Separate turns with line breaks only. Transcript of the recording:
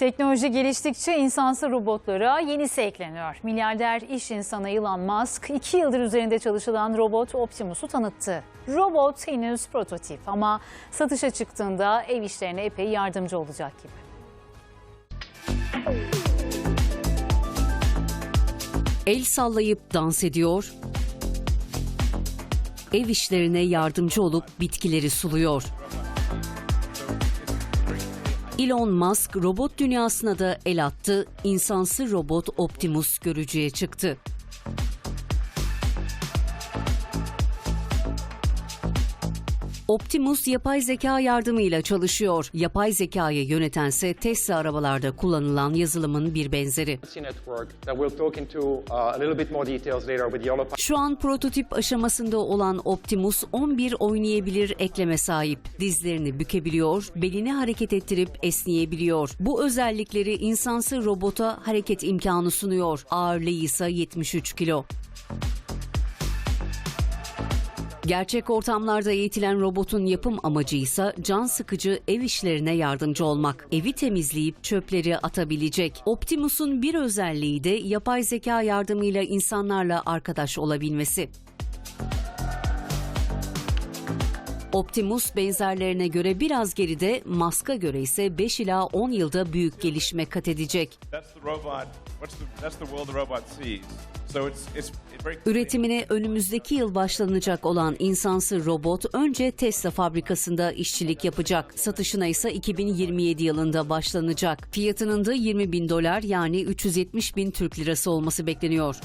Teknoloji geliştikçe insansız robotlara yenisi ekleniyor. Milyarder iş insanı Elon Musk 2 yıldır üzerinde çalışılan robot Optimus'u tanıttı. Robot henüz prototip ama satışa çıktığında ev işlerine epey yardımcı olacak gibi.
El sallayıp dans ediyor. Ev işlerine yardımcı olup bitkileri suluyor. Elon Musk robot dünyasına da el attı. İnsansı robot Optimus görücüye çıktı. Optimus yapay zeka yardımıyla çalışıyor. Yapay zekayı yönetense Tesla arabalarda kullanılan yazılımın bir benzeri.
uh,
Şu an prototip aşamasında olan Optimus 11 oynayabilir ekleme sahip. Dizlerini bükebiliyor, belini hareket ettirip esneyebiliyor. Bu özellikleri insansı robota hareket imkanı sunuyor. Ağırlığı ise 73 kilo. Gerçek ortamlarda eğitilen robotun yapım amacı ise can sıkıcı ev işlerine yardımcı olmak. Evi temizleyip çöpleri atabilecek. Optimus'un bir özelliği de yapay zeka yardımıyla insanlarla arkadaş olabilmesi. Optimus benzerlerine göre biraz geride, Musk'a göre ise 5 ila 10 yılda büyük gelişme kat edecek. Üretimine önümüzdeki yıl başlanacak olan insansı robot önce Tesla fabrikasında işçilik yapacak. Satışına ise 2027 yılında başlanacak. Fiyatının da 20 bin dolar yani 370 bin Türk lirası olması bekleniyor.